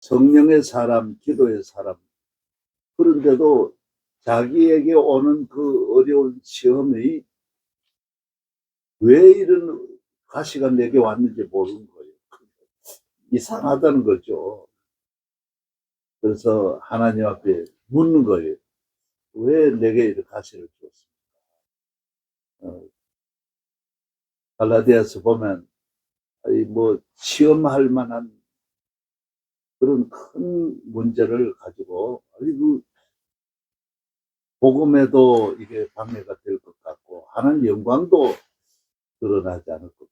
성령의 사람, 기도의 사람. 그런데도 자기에게 오는 그 어려운 시험이 왜 이런 가시가 내게 왔는지 모르는 거예요. 이상하다는 거죠. 그래서 하나님 앞에 묻는 거예요. 왜 내게 이런 가시를 주었습니까? 어, 갈라디아서 보면 이뭐 시험할 만한 그런 큰 문제를 가지고 아이고 복음에도 이게 방해가 될 것 같고 하나님 영광도 드러나지 않을 것 같고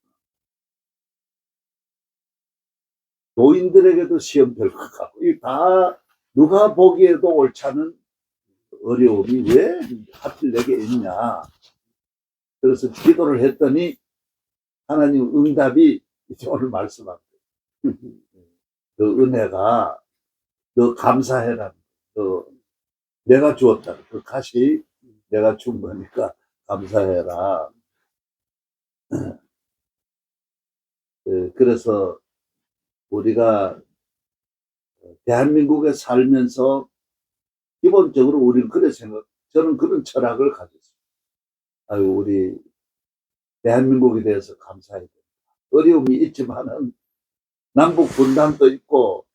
노인들에게도 시험 될 것 같고 이다 누가 보기에도 옳지 않은 어려움이 왜 하필 내게 있냐 그래서 기도를 했더니 하나님 응답이 이제 오늘 말씀한 거예요. 그 은혜가 너 감사해라. 너 내가 주었다. 그 가시 내가 준 거니까 감사해라. 예, 그래서 우리가 대한민국에 살면서 기본적으로 우리는 그래 생각, 저는 그런 철학을 가졌어요. 아유, 우리 대한민국에 대해서 감사해야 된다. 어려움이 있지만은 남북 분단도 있고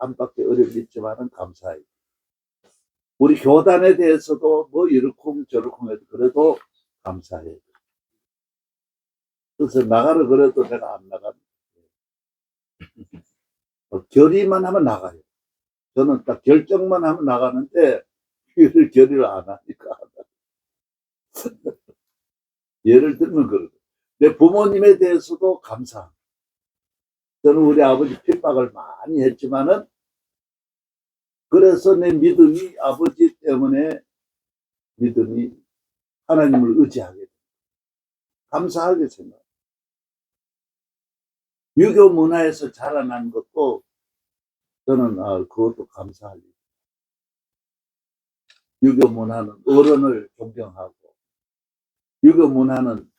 안팎의 어려움이 있지만은 감사해야 된다. 우리 교단에 대해서도 뭐 이렇고 저렇고 해도 그래도 감사해야 돼. 그래서 나가라 그래도 내가 안 나가. 어, 결의만 하면 나가요. 저는 딱 결정만 하면 나가는데 이를 결의를 안 하니까. 예를 들면 그러고 내 부모님에 대해서도 감사. 저는 우리 아버지 핍박을 많이 했지만은 그래서 내 믿음이 아버지 때문에 믿음이 하나님을 의지하게 돼. 감사하게 생각. 유교 문화에서 자라난 것도 저는 아, 그것도 일. 유교 문화는 어른을 존경하고 유교 문화는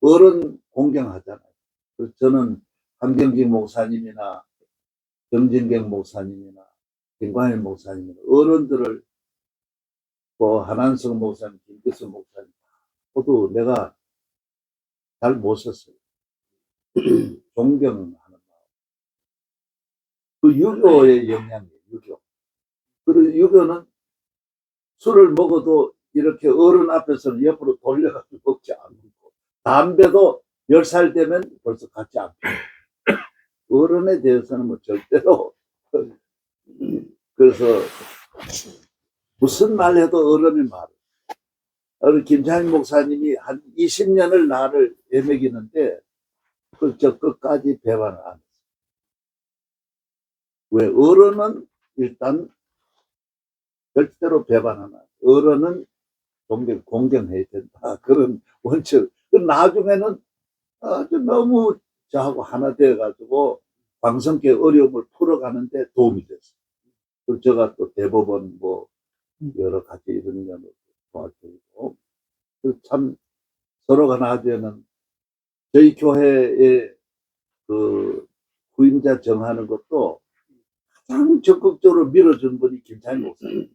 어른 공경하잖아요. 그래서 저는 한경직 목사님이나 정진경 목사님이나 김광일 목사님이나 어른들을 뭐 한한성 목사님, 김기수 목사님 모두 내가 잘 못 썼어요. 존경하는 마음. 그 유교의 영향이에요, 유교. 그리고 유교는 술을 먹어도 이렇게 어른 앞에서는 옆으로 돌려가지고 먹지 않고, 담배도 10살 되면 벌써 갖지 않고, 어른에 대해서는 뭐 절대로, 그래서 무슨 말 해도 어른의 말. 우리 김창희 목사님이 한 20년을 나를 애매기는데, 그저 끝까지 배반을 안 했어요. 왜? 어른은 일단 절대로 돼. 어른은 존경, 공경해야 된다. 그런 원칙. 그 나중에는 아주 너무 저하고 하나 돼가지고 방송계 어려움을 풀어가는데 도움이 됐어요. 그 제가 또 대법원 뭐 여러 가지 이런 면으로 도와주고 그참 서로가 나중에는 저희 교회의 그 후임자 정하는 것도 가장 적극적으로 밀어준 분이 김창희 목사님.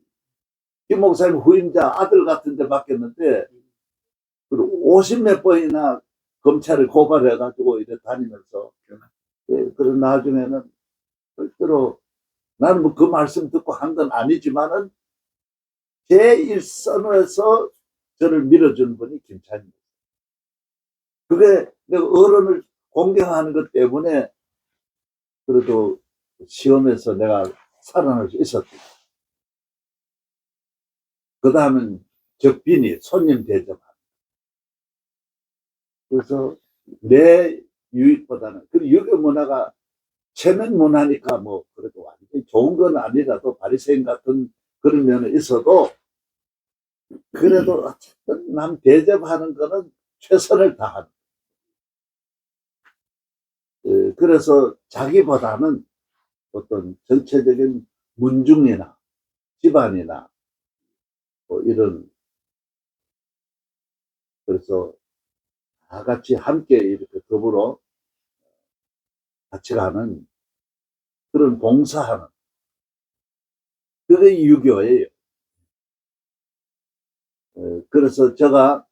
김 목사님 후임자 아들 같은데 맡겼는데, 그리고 50몇 번이나 검찰을 고발해가지고 이래 다니면서, 예, 그리고 나중에는 절대로 나는 뭐 그 말씀 듣고 한 건 아니지만은 제 일선에서 저를 밀어준 분이 김찬희. 그게 내가 어른을 공경하는 것 때문에 그래도 시험에서 내가 살아날 수 있었다. 그 다음은 적빈이 손님 대접하는. 그래서 내 유익보다는, 그리고 유교 문화가 체면 문화니까 뭐, 그래도 완전히 좋은 건 아니라도 바리새인 같은 그런 면은 있어도, 그래도 어쨌든 남 대접하는 거는 최선을 다하는. 예, 그래서 자기보다는 어떤 전체적인 문중이나 집안이나 뭐 이런 그래서 다 같이 함께 이렇게 더불어 같이 가는 그런 봉사하는 그게 유교예요. 어, 그래서 제가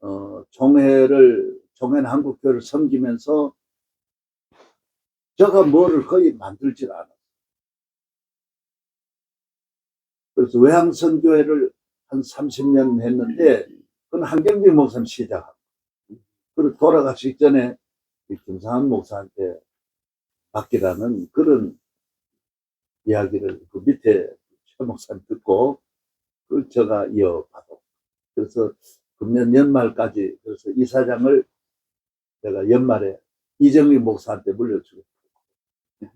어, 총회를 총회 한국교를 섬기면서 제가 뭐를 거의 만들질 않아. 그래서 외항선교회를 한 30년 했는데 그건 한경진 목사님 시작하고 그리고 돌아가시기 전에 이 김상한 목사한테 맡기라는 그런 이야기를 그 밑에 최 목사님 듣고 그걸 제가 이어받고 그래서 금년 연말까지 그래서 이사장을 내가 연말에 이정희 목사한테 물려주고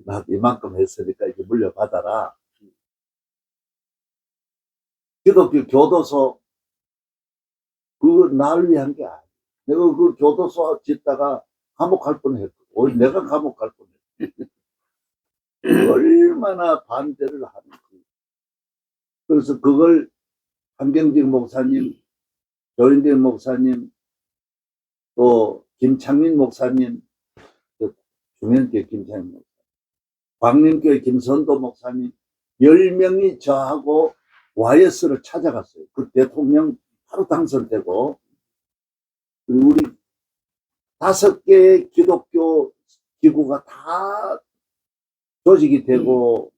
나 이만큼 했으니까 이제 물려받아라. 기독교 교도소 그거 날 위한 게 아니야 내가 그 교도소 짓다가 감옥 갈 뻔했고 내가 감옥 갈 뻔했고 얼마나 반대를 하는 거 그래서 그걸 한경직 목사님, 조인대 목사님, 또 김창민 목사님, 그 중현교회 김창민 목사님, 광림교회 김선도 목사님, 열 명이 저하고 YS를 찾아갔어요. 그 대통령 바로 당선되고, 우리 다섯 개의 기독교 기구가 다 조직이 되고,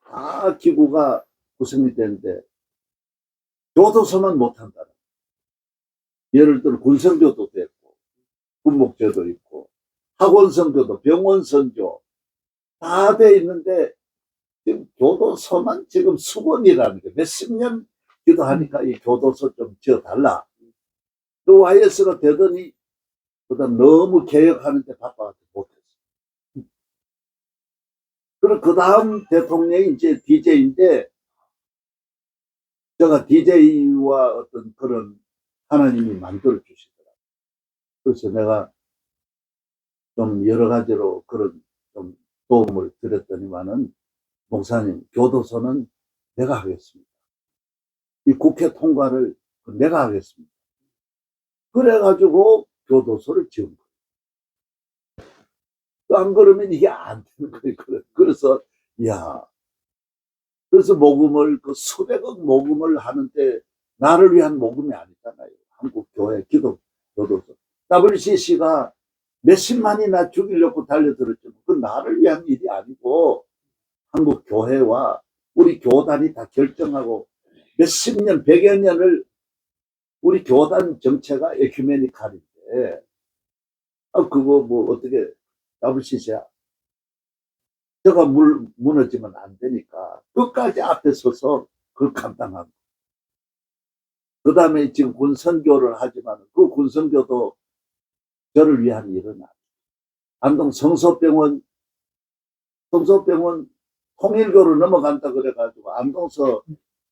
다 기구가 구성이 되는데, 교도소만 못한다. 예를 들어 군성교도 됐고, 군목교도 있고, 학원성교도, 병원선교, 다 돼 있는데, 지금 교도소만 지금 수건이라는 게 몇십 년 기도하니까 이 교도소 좀 지어달라. 또 YS가 되더니, 그다음 너무 개혁하는데 바빠가지고 못했어. 그리고 그 다음 대통령이 이제 DJ인데, 제가 DJ와 어떤 그런 하나님이 만들어 주시더라고요. 그래서 내가 좀 여러 가지로 그런 좀 도움을 드렸더니만은 목사님 교도소는 내가 하겠습니다. 이 국회 통과를 내가 하겠습니다. 그래가지고 교도소를 지은 거예요. 안 그러면 이게 안 되는 거예요. 그래서 야 그래서 모금을 그 수백억 모금을 하는데 나를 위한 모금이 아니잖아요. 한국 교회 기독 교도소 WCC가 몇십만이나 죽이려고 달려들었죠. 그건 나를 위한 일이 아니고 한국 교회와 우리 교단이 다 결정하고 몇십 년, 백여 년을 우리 교단 정체가 에큐메니칼인데 아 그거 뭐 어떻게 WCC야 저가 물, 무너지면 안 되니까 끝까지 앞에 서서 그걸 감당하고 그 다음에 지금 군선교를 하지만 그 군선교도 저를 위한 일은 아니에요. 안동 성서병원 성서병원 통일교로 넘어간다 그래가지고 안동서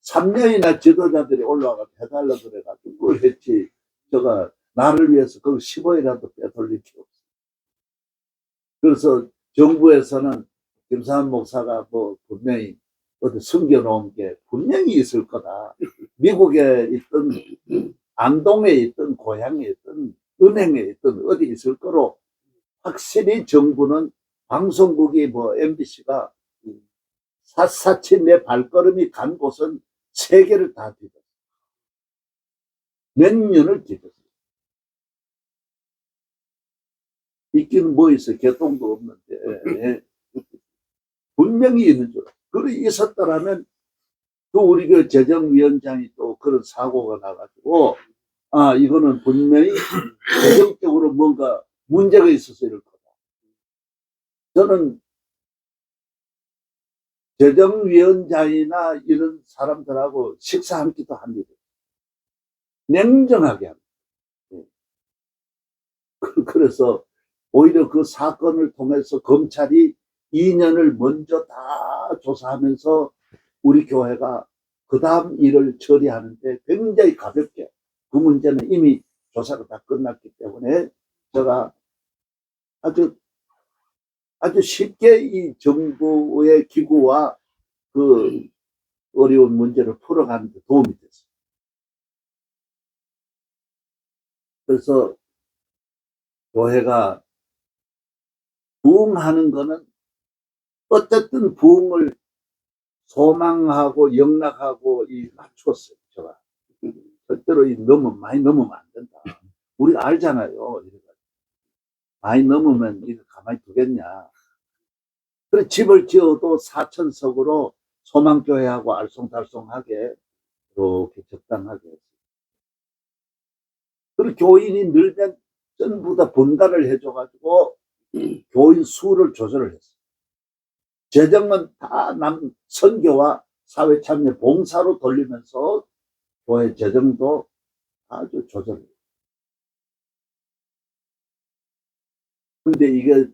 3년이나 지도자들이 올라와서 해달라 그래가지고 그걸 했지 제가 나를 위해서 그 10원이라도 빼돌릴 게 없어. 그래서 정부에서는 김사한 목사가 뭐 분명히 어디 숨겨놓은 게 분명히 있을 거다. 미국에 있던 안동에 있던 고향에 있던 은행에 있던 어디 있을 거로 확실히 정부는 방송국이 뭐 MBC가 샅샅이 내 발걸음이 간 곳은 세계를 다 뒤졌어. 몇 년을 뒤졌어. 있기는 뭐 있어. 개똥도 없는데. 예. 분명히 있는 줄. 그래 있었더라면 그 우리 그 재정위원장이 또 그런 사고가 나가지고 아 이거는 분명히 재정적으로 뭔가 문제가 있어서 이럴 거다. 저는 재정위원장이나 이런 사람들하고 식사 한 끼도 합니다. 냉정하게 합니다. 예. 그- 그래서 오히려 그 사건을 통해서 검찰이 2년을 먼저 다 조사하면서 우리 교회가 그 다음 일을 처리하는데 굉장히 가볍게 그 문제는 이미 조사가 다 끝났기 때문에 제가 아주 아주 쉽게 이 정부의 기구와 그 어려운 문제를 풀어가는 데 도움이 됐어요. 그래서 교회가 부흥하는 거는 어쨌든 부흥을 소망하고 영락하고 이 맞췄어요. 제가 절대로 이 너무 많이 넘으면 안 된다. 우리가 알잖아요. 많이 넘으면 이거 가만히 두겠냐. 그래 집을 지어도 사천석으로 소망교회하고 알쏭달쏭하게 이렇게 적당하게. 그리고 교인이 늘면 전부 다 분가를 해줘가지고 교인 수를 조절을 했어요. 재정은 다 남 선교와 사회 참여 봉사로 돌리면서 교회 재정도 아주 조절해요. 근데 이게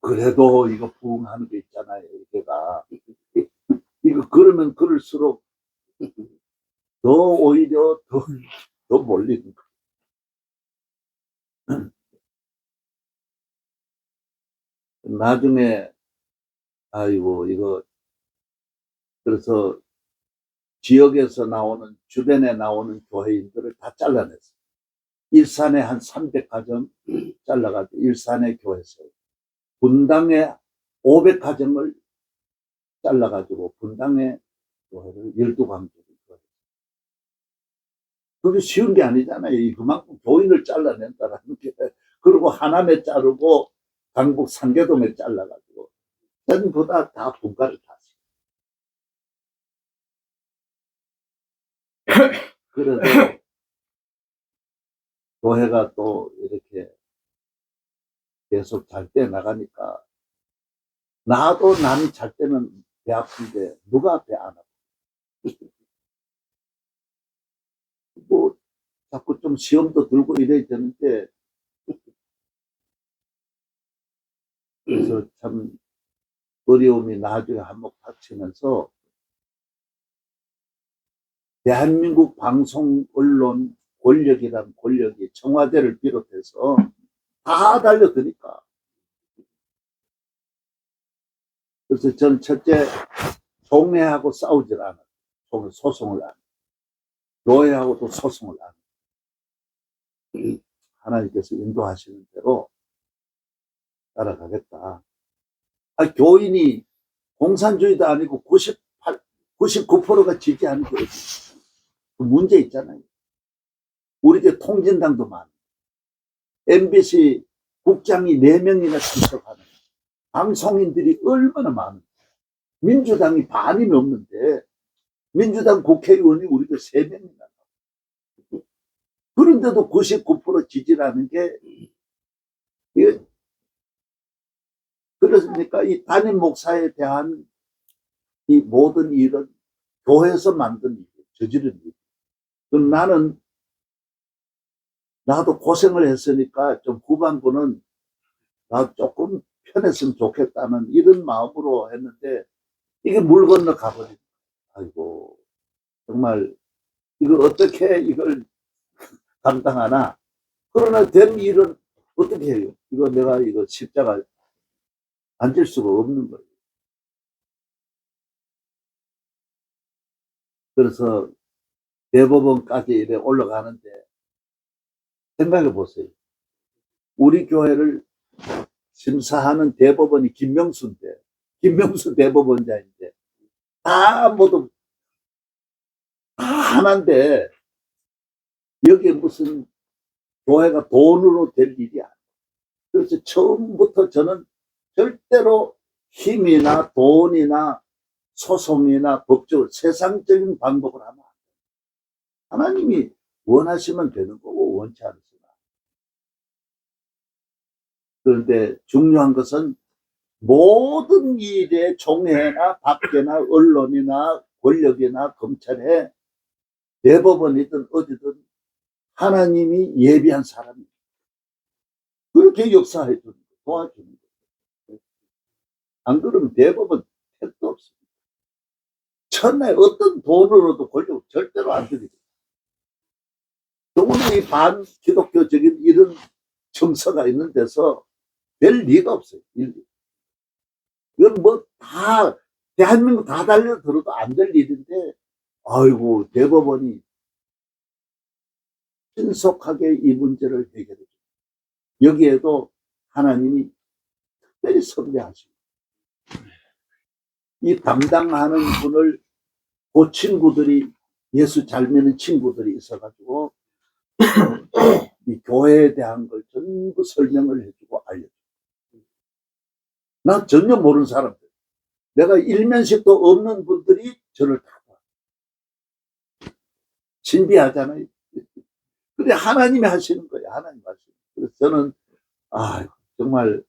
그래도 이거 부흥하는 게 있잖아요. 이게가 이거 그러면 그럴수록 더 오히려 더, 더 몰리는 거. 나중에 아이고 이거 그래서 지역에서 나오는 주변에 나오는 교회인들을 다 잘라냈어요. 일산에 한 300가정 잘라가지고 일산의 교회에서 분당에 500가정을 잘라가지고 분당의 교회를 12광주를 그게 쉬운 게 아니잖아요. 이 그만큼 교인을 잘라낸다라는 게. 그리고 하남에 자르고 강북 상계동에 잘라가지고 전부 다, 다 분가를 탔어요. 그래도 교회가 또 이렇게 계속 잘 때 나가니까 나도 남이 잘 때는 배 아픈데 누가 배 안 아파? 뭐 자꾸 좀 시험도 들고 이래야 되는데 그래서 참 어려움이 나중에 한몫 닥치면서 대한민국 방송 언론 권력이란 권력이 청와대를 비롯해서 다 달려드니까 그래서 전 첫째 종회하고 싸우질 않아요. 종회 소송을 안. 교회하고도 소송을 안. 하나님께서 인도하시는 대로 따라가겠다. 아, 교인이 공산주의도 아니고 98, 99%가 지지하는 교회. 그 문제 있잖아요. 우리 게 통진당도 많아. MBC 국장이 4명이나 출석하는 방송인들이 얼마나 많은 민주당이 반이 넘는데 민주당 국회의원이 우리가 3명이나 그런데도 99% 지지라는 게 그렇습니까? 이 담임 목사에 대한 이 모든 일은 교회에서 만든 일, 저지른 일. 그럼 나는 나도 고생을 했으니까 좀 후반부는 나 조금 편했으면 좋겠다는 이런 마음으로 했는데 이게 물 건너 가버린 아이고 정말 이걸 어떻게 이걸 감당하나 그러나 된 일은 어떻게 해요? 이거 내가 이거 십자가 앉을 수가 없는 거예요. 그래서 대법원까지 이래 올라가는데 생각해 보세요. 우리 교회를 심사하는 대법원이 김명수인데, 김명수 대법원장인데, 다 모두, 다 하나인데, 여기에 무슨 교회가 돈으로 될 일이 아니에요. 그래서 처음부터 저는 절대로 힘이나 돈이나 소송이나 법적으로 세상적인 방법을 하면 안 돼요. 하나님이 원하시면 되는 거고 원치 않으시면 그런데 중요한 것은 모든 일에 종회나 밖에나 언론이나 권력이나 검찰에 대법원이든 어디든 하나님이 예비한 사람이 그렇게 역사해 주는 거 도와주는 거. 안 그러면 대법원 택도 없습니다. 천하에 어떤 돈으로도 권력 절대로 안 드리고 너무나 반 기독교적인 이런 정서가 있는 데서 별 리가 없어요. 일. 이건 뭐 다, 대한민국 다 달려들어도 안 될 일인데, 아이고, 대법원이 신속하게 이 문제를 해결해 줘. 여기에도 하나님이 특별히 섭리하시고. 이 담당하는 분을 그 친구들이 예수 잘 믿는 친구들이 있어가지고 이 교회에 대한 걸 전부 설명을 해주고 알려줘. 난 전혀 모르는 사람들. 내가 일면식도 없는 분들이 저를 다 봐. 신비하잖아요. 근데 하나님이 하시는 거예요. 하나님 하시는 거예요. 그래서 저는, 아, 정말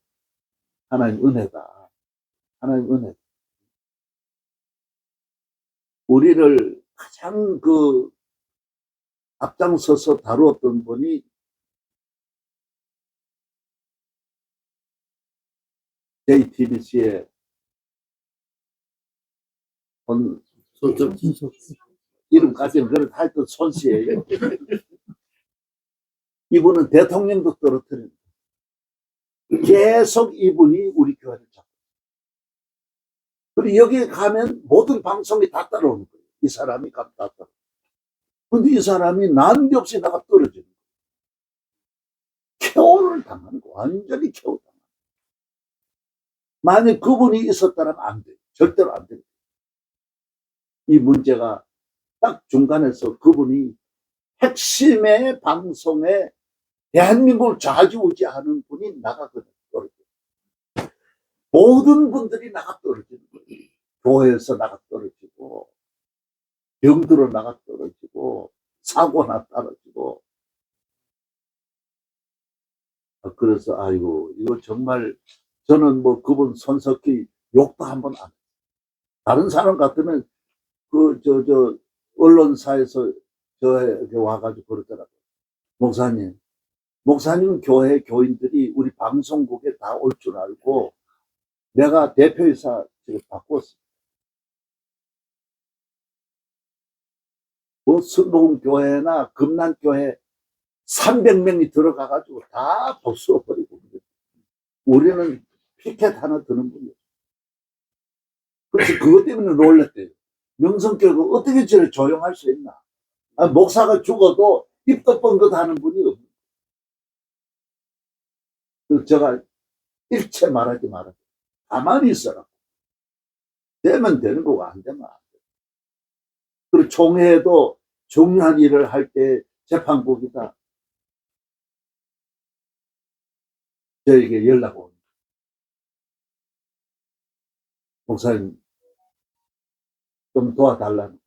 하나님 은혜다. 하나님 은혜. 우리를 가장 그 앞장서서 다루었던 분이 JTBC의 본 손좀 이름까지는 그런 하여튼 손씨예요. 이분은 대통령도 떨어뜨린 계속 이분이 우리 교회를 잡고 그리고 여기 가면 모든 방송이 다 따라오는 거예요. 이 사람이 다 따라. 근데 이 사람이 난데없이 나가 떨어지는 거예요. 케어를 당하는 거 완전히 케어 당하는 거예요. 만약 그분이 있었다면 안 돼요. 절대로 안 돼요. 이 문제가 딱 중간에서 그분이 핵심의 방송에 대한민국을 좌지우지하는 분이 나가거든요. 모든 분들이 나가 떨어지는 거예요. 교회에서 나가 떨어지고, 병들어 나가 떨어지고, 사고나 떨어지고. 아, 그래서, 아이고, 이거 정말, 저는 뭐 그분 손석희 욕도 한번 안. 다른 사람 같으면, 그, 저, 저, 언론사에서 저에게 와가지고 그러더라고요. 목사님, 목사님 교회 교인들이 우리 방송국에 다 올 줄 알고 내가 대표이사 지금 바꿨어. 뭐 순복음 교회나 금난교회 300명이 들어가가지고 다 복수해버리고. 우리는 피켓 하나 드는 분이에요. 그래서 그것 때문에 놀랬대요. 명성교회가 어떻게 저를 조용할 수 있나? 아, 목사가 죽어도 입도 뻥긋 하는 분이 없는 그 제가 일체 말하지 말아. 가만히 있어라. 되면 되는 거고 안 되면 안 돼. 그리고 총회도 중요한 일을 할 때 재판국이다. 저에게 연락 옵니다. 목사님, 좀 도와달라는.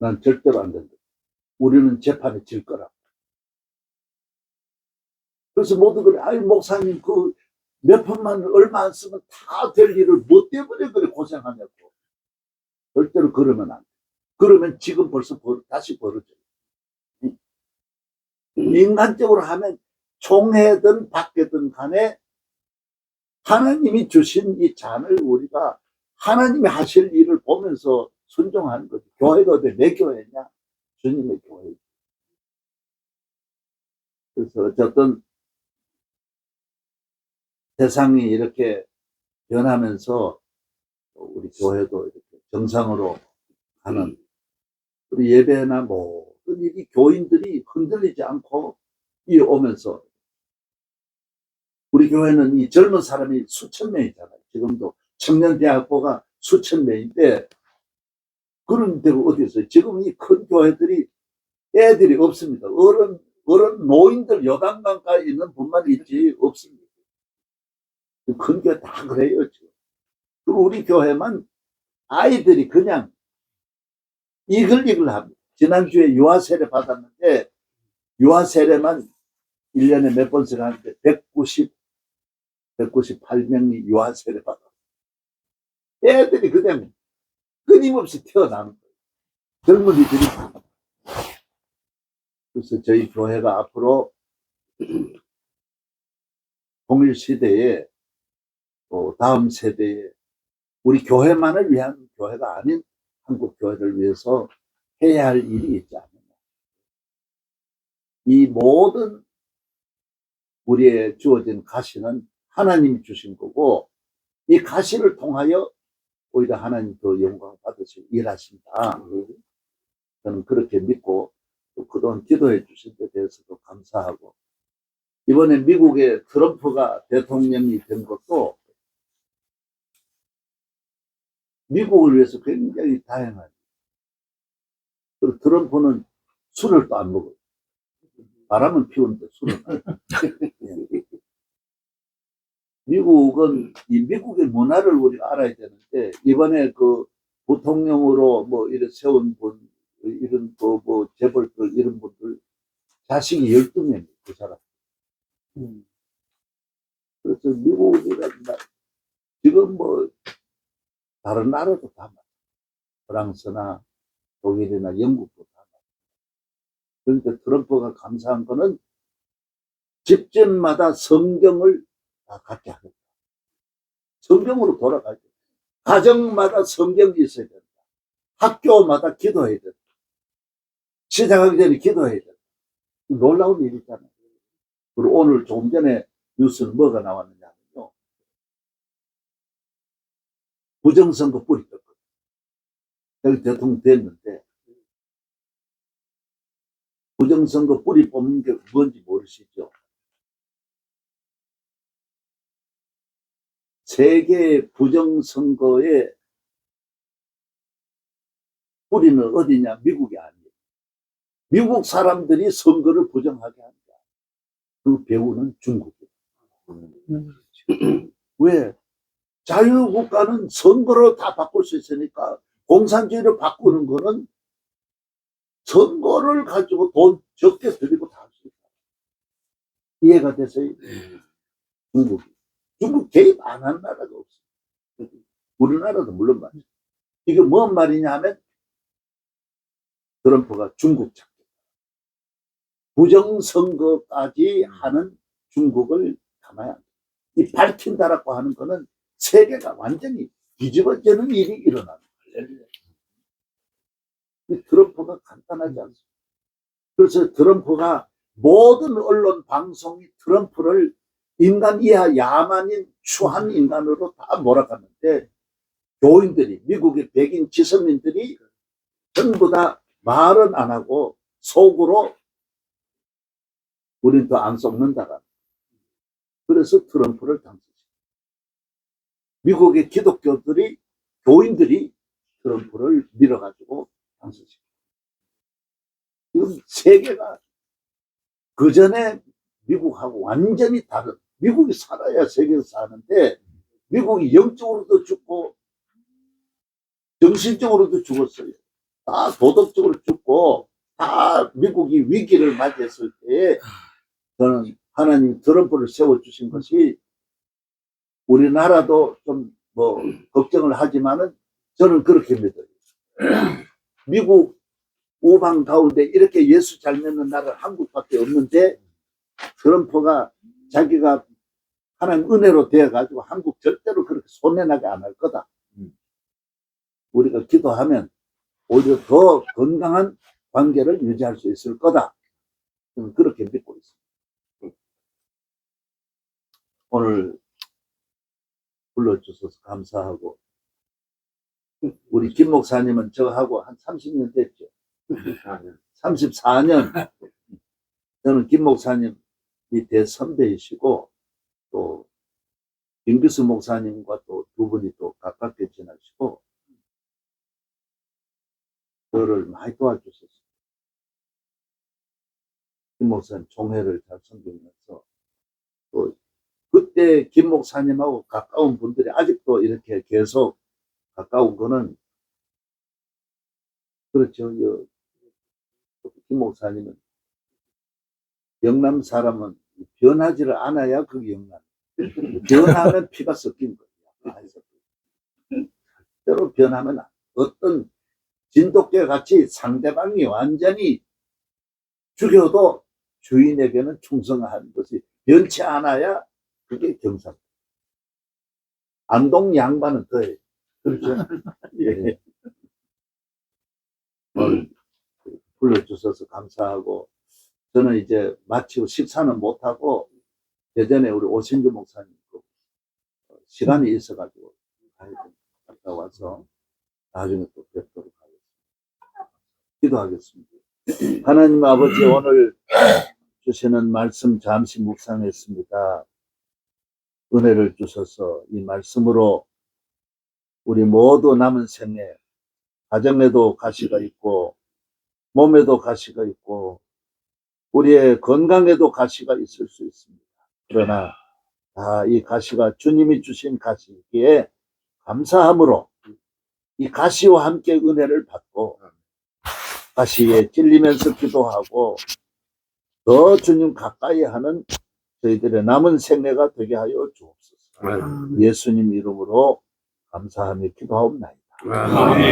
난 절대로 안 된다. 우리는 재판에 질 거라. 그래서 모두 그래. 아이, 목사님, 그, 몇 편만 얼마 안 쓰면 다 될 일을 뭐 때문에 그래 고생하냐고. 절대로 그러면 안 돼. 그러면 지금 벌써 벌, 다시 벌어져요. 인간적으로 하면 총회든 밖에든 간에 하나님이 주신 이 잔을 우리가 하나님이 하실 일을 보면서 순종하는 거지. 교회가 어디 내 교회냐? 주님의 교회. 그래서 어쨌든 세상이 이렇게 변하면서 우리 교회도 이렇게 정상으로 가는 우리 예배나 모든 일이 교인들이 흔들리지 않고 이 오면서 우리 교회는 이 젊은 사람이 수천 명이잖아요. 지금도 청년대학교가 수천 명인데 그런 데가 어디 있어요? 지금 이 큰 교회들이 애들이 없습니다. 어른, 어른, 노인들 여단강가에 있는 분만 있지 없습니다. 큰 교회 다 그래요, 지금. 그리고 우리 교회만 아이들이 그냥 이글이글 합니다. 지난주에 유아 세례 받았는데, 유아 세례만 1년에 몇 번씩 하는데, 190, 198명이 유아 세례 받았어요. 애들이 그냥 끊임없이 태어나는 거예요. 젊은이들이. 그래서 저희 교회가 앞으로 공일 시대에 또 다음 세대에 우리 교회만을 위한 교회가 아닌 한국 교회를 위해서 해야 할 일이 있지 않느냐. 이 모든 우리의 주어진 가시는 하나님이 주신 거고 이 가시를 통하여 오히려 하나님 더 영광 받으시고 일하신다. 저는 그렇게 믿고 또 그동안 기도해 주신 데 대해서도 감사하고 이번에 미국의 트럼프가 대통령이 된 것도 미국을 위해서 굉장히 다양한. 그리고 트럼프는 술을 또 안 먹어요. 바람은 피우는데 술은 안. 미국은 이 미국의 문화를 우리가 알아야 되는데 이번에 그 부통령으로 뭐 이런 세운 분 이런 그 뭐 재벌들 이런 분들 자식이 12명 그 사람. 그래서 미국이란 나 지금 뭐 다른 나라도 다 맞아. 프랑스나 독일이나 영국도 다 맞아. 그러니까 트럼프가 감사한 거는 집집마다 성경을 다 갖게 하겠다. 성경으로 돌아가야 돼. 가정마다 성경이 있어야 된다. 학교마다 기도해야 된다. 시작하기 전에 기도해야 된다. 놀라운 일이잖아요. 그리고 오늘 조금 전에 뉴스는 뭐가 나왔느냐면요. 부정선거 뿌리 떴거든요. 여기 대통령 됐는데, 부정선거 뿌리 뽑는 게 뭔지 모르시죠? 세계 부정선거의 뿌리는 어디냐? 미국이 아니에요. 미국 사람들이 선거를 부정하게 한다. 그 배우는 중국이에요. 왜? 자유국가는 선거로 다 바꿀 수 있으니까 공산주의를 바꾸는 거는 선거를 가지고 돈 적게 들이고 다 할 수 있다. 이해가 됐어요? 중국이. 중국 개입 안 한 나라가 없어. 우리나라도 물론 말이죠. 이게 뭔 말이냐 하면 트럼프가 중국 찾기. 부정선거까지 하는 중국을 안 둬. 이 밝힌다라고 하는 거는 세계가 완전히 뒤집어지는 일이 일어나는 거예요. 이 트럼프가 간단하지 않습니다. 그래서 트럼프가 모든 언론 방송이 트럼프를 인간 이하 야만인 추한 인간으로 다 몰아갔는데 교인들이 미국의 백인 지성인들이 전부 다 말은 안 하고 속으로 우린 더안 썩는다가 그래서 트럼프를 당선시켰어요. 미국의 기독교들이 교인들이 트럼프를 밀어가지고 당선시켰어요. 지금 세계가 그 전에 미국하고 완전히 다른 미국이 살아야 세계에서 사는데 미국이 영적으로도 죽고 정신적으로도 죽었어요. 다 도덕적으로 죽고 다 미국이 위기를 맞이했을 때 저는 하나님 트럼프를 세워주신 것이 우리나라도 좀 뭐 걱정을 하지만은 저는 그렇게 믿어요. 미국 우방 가운데 이렇게 예수 잘 믿는 나라 한국밖에 없는데 트럼프가 자기가 하나님 은혜로 되어가지고 한국 절대로 그렇게 손해나게 안 할 거다. 우리가 기도하면 오히려 더 건강한 관계를 유지할 수 있을 거다. 저는 그렇게 믿고 있습니다. 오늘 불러주셔서 감사하고 우리 김 목사님은 저하고 한 30년 됐죠. 34년. 저는 김 목사님이 대선배이시고 또 김기수 목사님과 또 두 분이 또 가깝게 지나시고 저를 많이 도와주셨어요. 김 목사님 총회를 잘 섬기면서 또 그때 김 목사님하고 가까운 분들이 아직도 이렇게 계속 가까운 거는 그렇죠. 여- 김 목사님은 영남 사람은 변하지를 않아야 그게 영남. 변하면 피가 섞인 거예요. 때로 변하면 어떤 진돗개 같이 상대방이 완전히 죽여도 주인에게는 충성하는 것이 변치 않아야 그게 경상. 안동 양반은 더해. 그렇죠. 예. 오늘 불러주셔서 감사하고 저는 이제 마치고 식사는 못하고 예전에 우리 오신주 목사님 그 시간이 있어가지고. 갔다 와서 나중에 또 뵙도록 하겠습니다. 기도하겠습니다. 하나님 아버지 오늘 주시는 말씀 잠시 묵상했습니다. 은혜를 주셔서 이 말씀으로 우리 모두 남은 생애 가정에도 가시가 있고 몸에도 가시가 있고 우리의 건강에도 가시가 있을 수 있습니다. 그러나 다 이 가시가 주님이 주신 가시기에 감사함으로 이 가시와 함께 은혜를 받고 가시에 찔리면서 기도하고 더 주님 가까이 하는 저희들의 남은 생애가 되게 하여 주옵소서. 예수님 이름으로 감사하며 기도하옵나이다. 아멘.